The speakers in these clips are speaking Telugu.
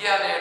viene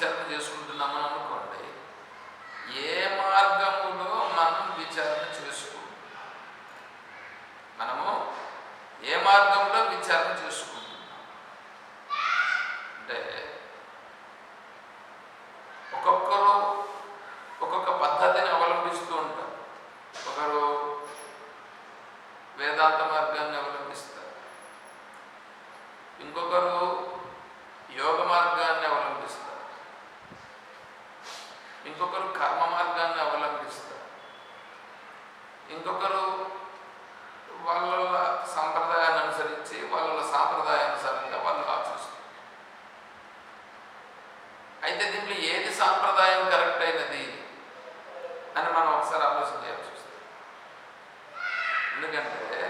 విచారణ చేసుకుంటున్నామని అనుకోండి ఏ మార్గములో మనం విచారణ చేసుకో మనము ఏ మార్గంలో será mais ou menos. Não é verdade?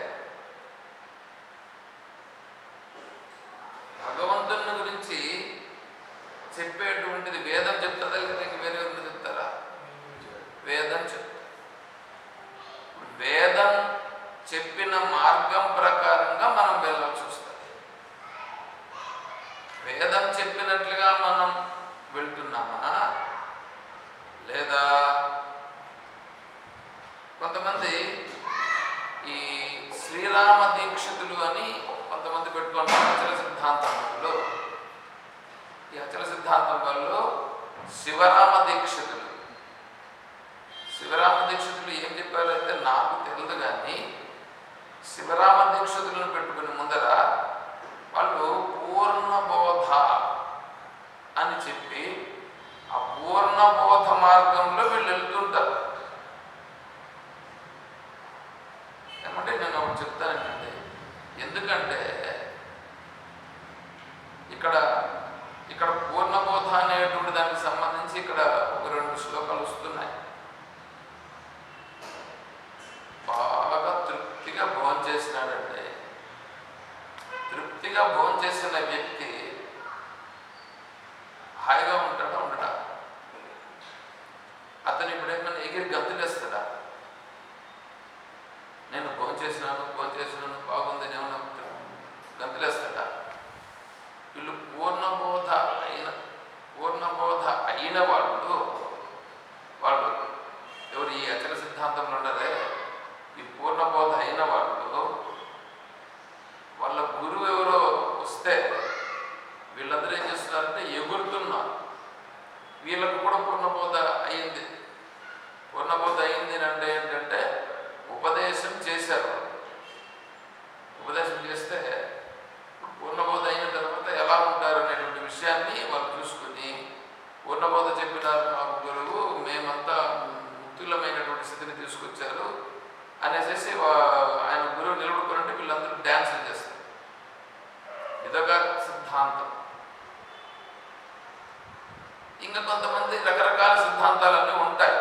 వీళ్ళకు కూడా పూర్ణబోధ అయింది. పూర్ణబోధ అయింది అంటే ఏంటంటే ఉపదేశం చేశారు. ఉపదేశం చేస్తే పూర్ణబోధ అయిన తర్వాత ఎలా ఉంటారు అనేటువంటి విషయాన్ని వాళ్ళు చూసుకుని పూర్ణబోధ చెప్పినారు మా గురువు మేమంతా ముక్తులమైనటువంటి స్థితిని తీసుకొచ్చారు అనేసి ఆయన గురువు నిలబడుకున్నట్టు వీళ్ళందరూ డ్యాన్సులు చేస్తారు. ఇదొక సిద్ధాంతం. ఇంకా కొంతమంది రకరకాల సిద్ధాంతాలన్నీ ఉంటాయి.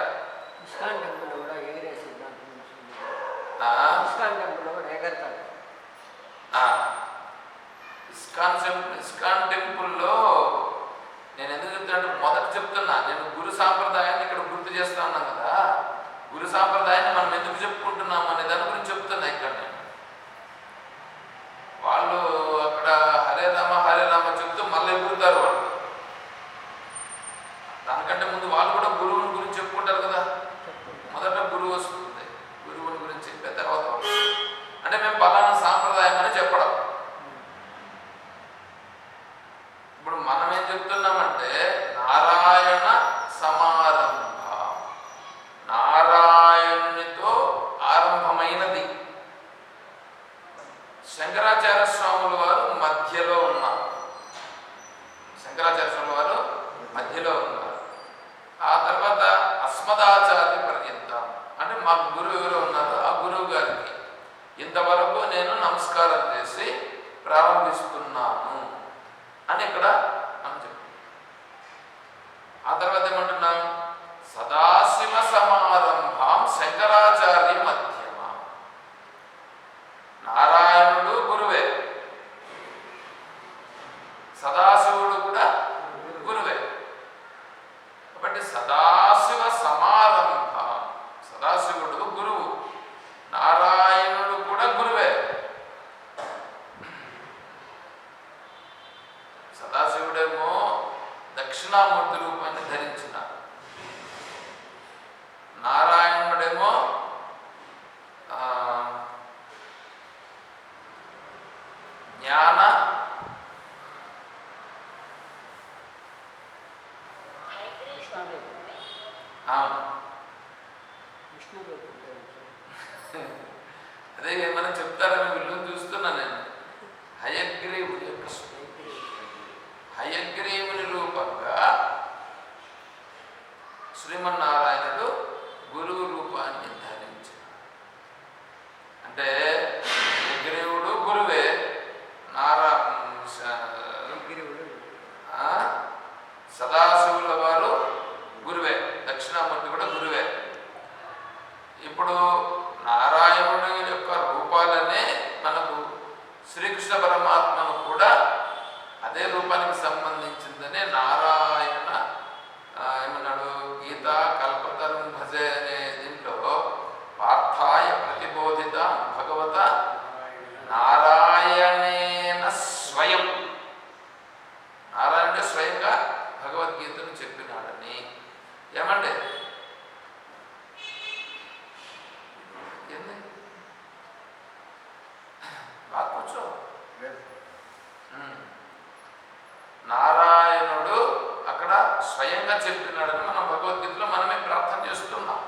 ఇస్కాన్ టెంపుల్ ఇస్కాన్ టెంపుల్లో నేను ఎందుకు చెప్తానంటే మొదట చెప్తున్నా. నేను గురు సాంప్రదాయాన్ని ఇక్కడ గుర్తు చేస్తా ఉన్నాను కదా. గురు సాంప్రదాయాన్ని మనం ఎందుకు చెప్పుకుంటున్నాం అనే దాని గురించి ಶಂಕರಾಚಾರ್ಯ ಮಧ್ಯ Sulaiman Nara ah, కూడా స్వయంగా చెప్పినాడని మనం భగవద్గీతలో మనమే ప్రార్థన చేస్తున్నాం.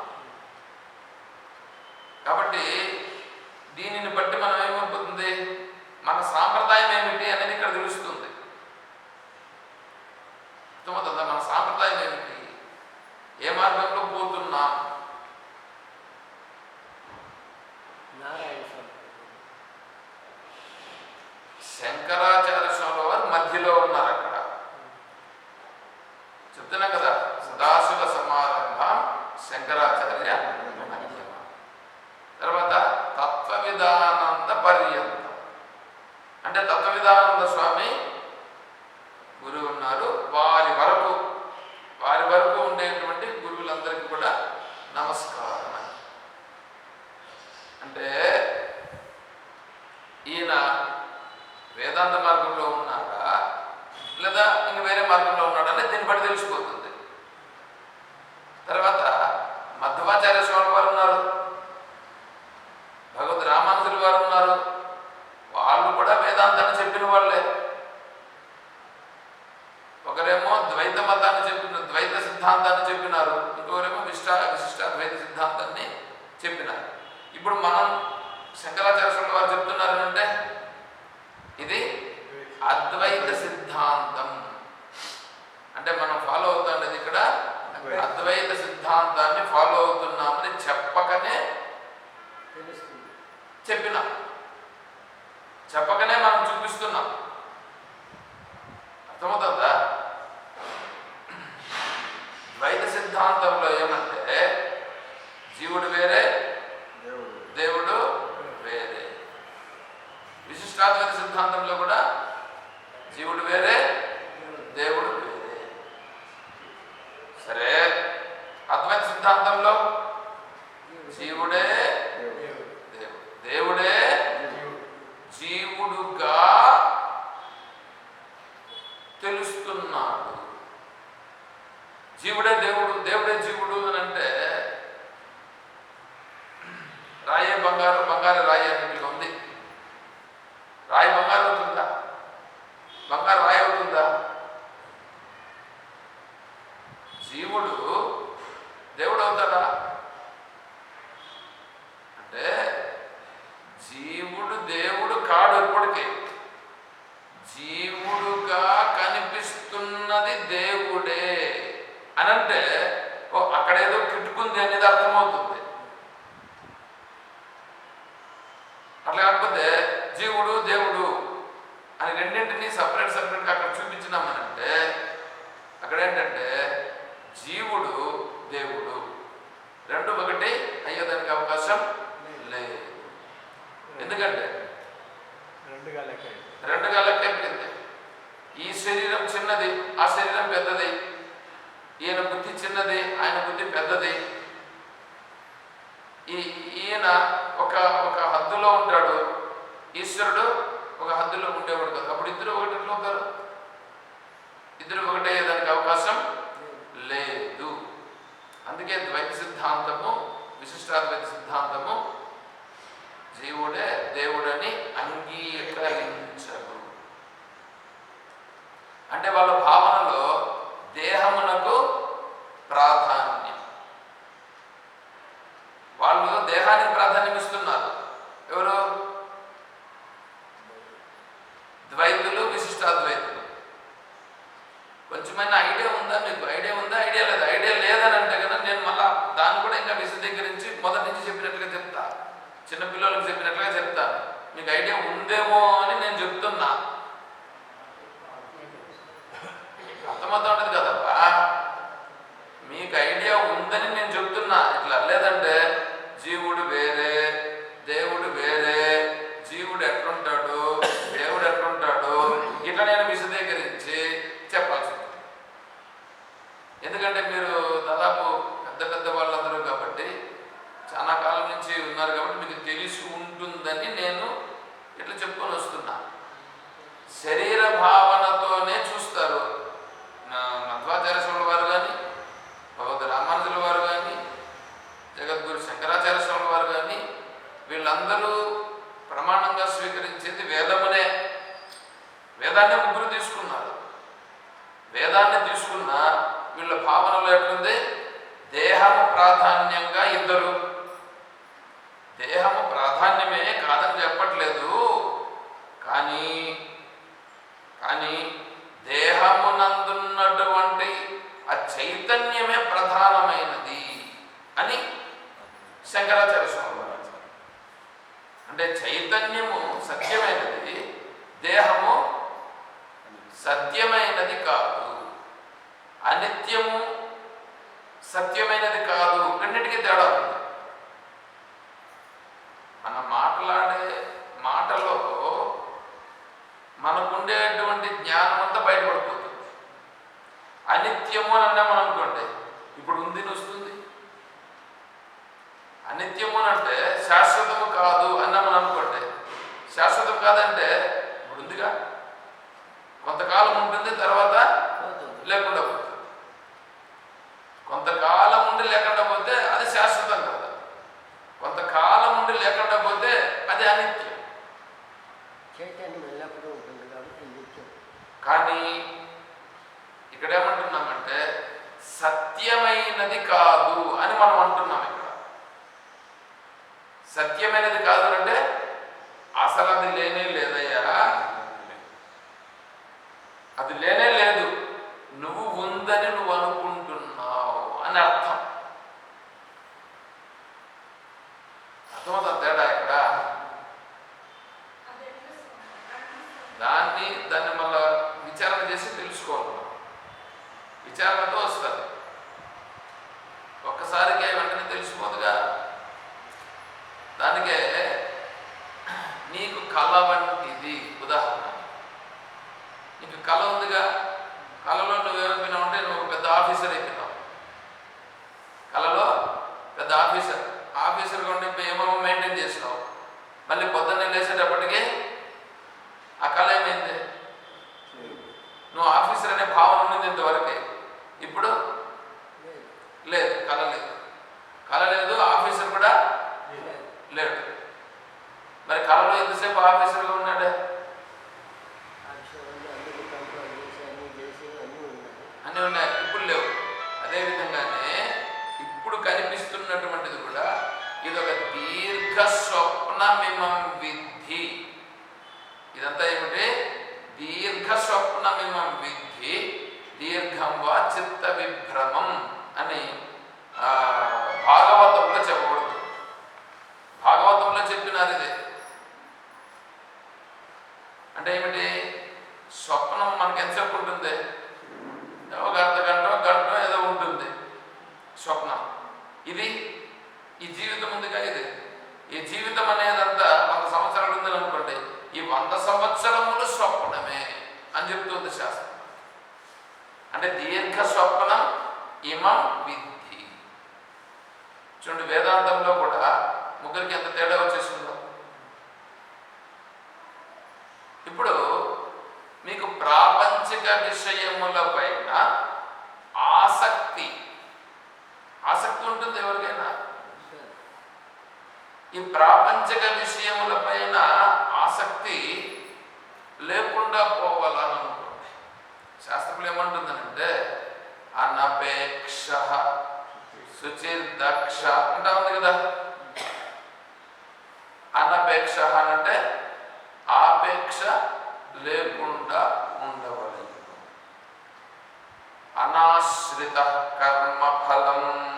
జీవుడు వేరే? దేవుడు. వేరే. విశిష్టాద్వైత సిద్ధాంతం అని అంటే అక్కడేదో కిట్టుకుంది అనేది అర్థమవుతుంది. అట్లా కాకపోతే జీవుడు దేవుడు అని రెండింటినీ సపరేట్ సపరేట్గా అక్కడ చూపించినామనంటే అక్కడ ఏంటంటే జీవుడు దేవుడు రెండు ఒకటి అయ్యేదానికి అవకాశం లేదు. ఎందుకంటే? రెండుగా లెక్క రెండుగా లెక్క ఈ శరీరం చిన్నది ఆ శరీరం పెద్దది. ఈయన బుద్ధి చిన్నది ఆయన బుద్ధి పెద్దది. ఈ ఈయన ఒక ఒక హద్దులో ఉంటాడు. ఈశ్వరుడు ఒక హద్దులో ఉండేవాడు కదా. అప్పుడు ఇద్దరు ఒకటి ఎట్లా అవుతారు? ఇద్దరు ఒకటే దానికి అవకాశం లేదు. అందుకే ద్వైత సిద్ధాంతము విశిష్టాద్వైత సిద్ధాంతము జీవుడే దేవుడని అంగీకరించరు అంటే వాళ్ళ భావనలో దేహమునకు ప్రాధాన్యం laptop. doing that. స్వప్నం ఇమం విద్ధి. చూడండి వేదాంతంలో కూడా ముగ్గురికి ఎంత తేడా వచ్చేసిందో. ఇప్పుడు మీకు ప్రాపంచిక విషయముల పైన ఆసక్తి. ఆసక్తి ఉంటుంది ఎవరికైనా? ఈ ప్రాపంచిక విషయముల పైన ఆసక్తి లేకుండా పోవాలని అనుకోండి శాస్త్రం ఏమంటుందనంటే అనపేక్ష శుచిర్దక్ష అంటా ఉంది కదా. అనపేక్ష అంటే ఆపేక్ష లేకుండా ఉండవలెను. అనాశ్రిత కర్మఫలం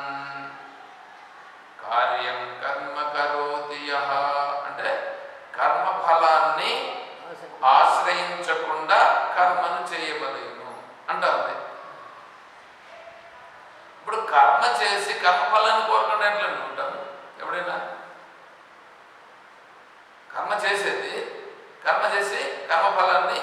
కర్మ చేసి కర్మఫలాన్ని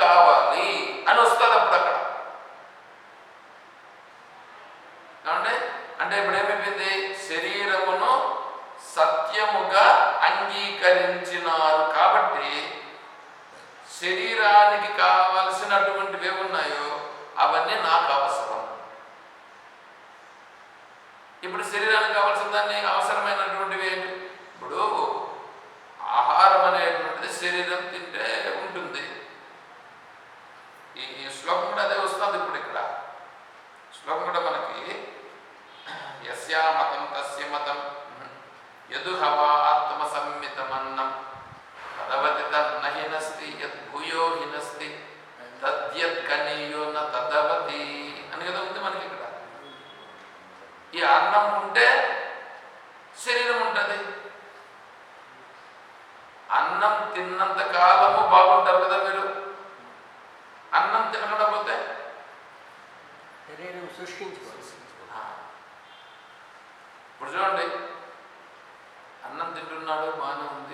కావాలి అని వస్తుంది అప్పుడు అక్కడ అన్నం తిన్నంత కాలము బాగుంటారు కదా మీరు? అన్నం తినకపోతే? పోతే శరీరం ఇప్పుడు చూడండి. అన్నం తింటున్నాడు బాగానే ఉంది.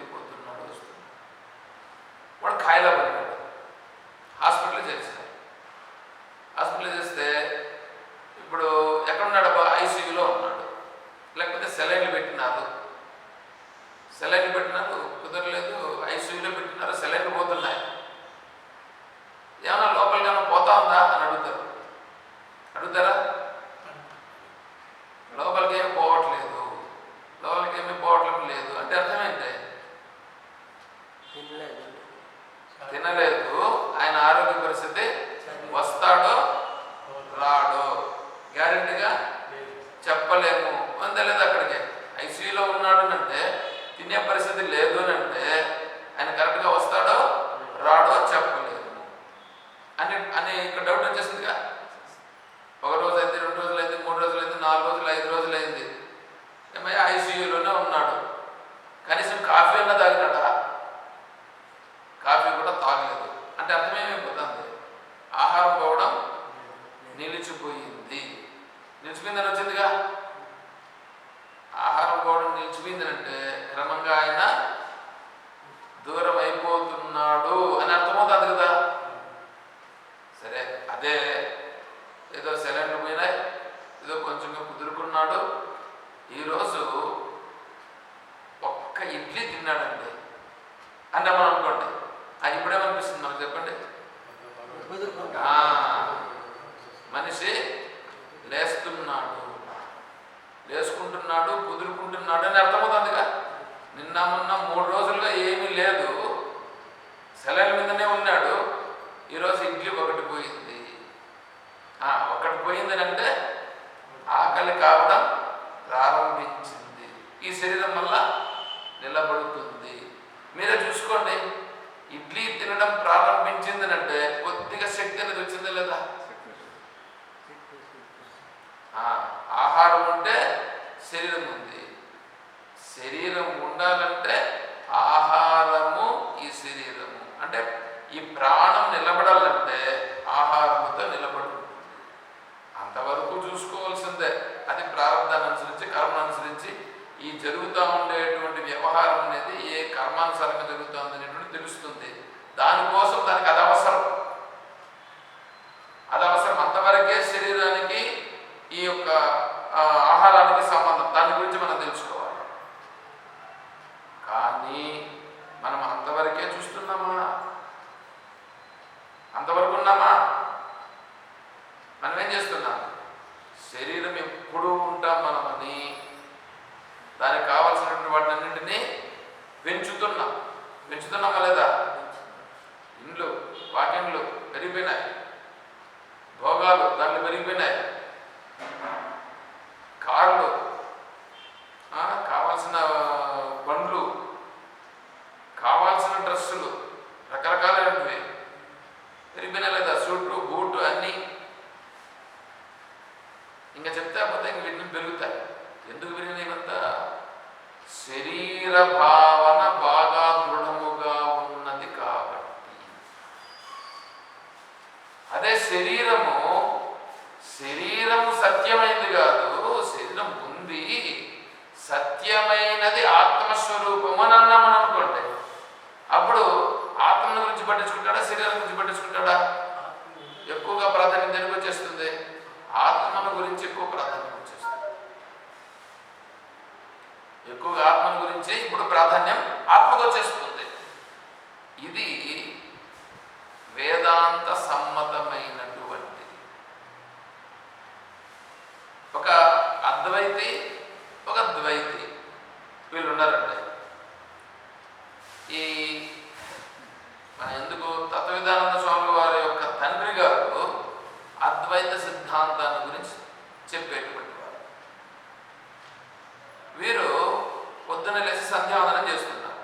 పొద్దున లేచి చేస్తున్నాడు చేస్తున్నారు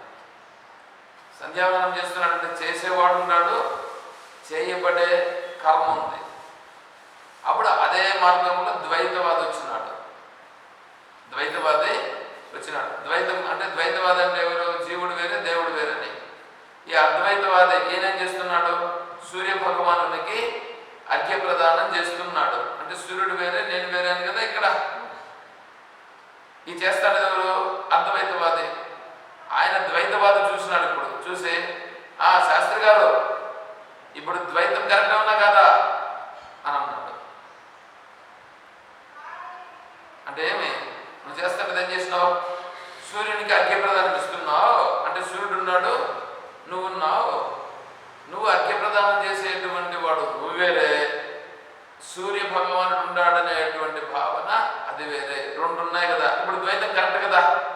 చేస్తున్నాడు చేస్తున్నాడంటే చేసేవాడు ఉన్నాడు చేయబడే కర్మ ఉంది. అప్పుడు అదే మార్గంలో ద్వైతవాది వచ్చినాడు. ద్వైతవాది వచ్చినాడు. ద్వైతం అంటే ద్వైతవాది అంటే ఎవరు? జీవుడు వేరే దేవుడు వేరని. ఈ అద్వైతవాది ఈయనేం చేస్తున్నాడు? సూర్య భగవానునికి అర్ఘ్య ప్రదానం చేస్తున్నాడు. అంటే సూర్యుడు వేరే నేను వేరే అని కదా ఇక్కడ. ఈ చేస్తాడు ఎవరు? అద్వైతవాది ఆయన ద్వైతవాది చూసినాడు ఇప్పుడు. చూసి ఆ శాస్త్రి గారు ఇప్పుడు ద్వైతం కరెక్ట్ ఉన్నా కదా? అని అన్నాడు. అంటే ఏమి? నువ్వు చేస్తాడు ఏం చేసినావు? సూర్యునికి అర్ఘ్యప్రదానం ఇస్తున్నావు. అంటే సూర్యుడు ఉన్నాడు నువ్వు ఉన్నావు. నువ్వు అర్ఘ్యప్రదానం చేసేటువంటి వాడు నువ్వు వేరే. సూర్య భగవానుడు ఉన్నాడనేటువంటి భావన అది వేరే. రెండు ఉన్నాయి కదా. ఇప్పుడు ద్వైతం కరెక్ట్ కదా?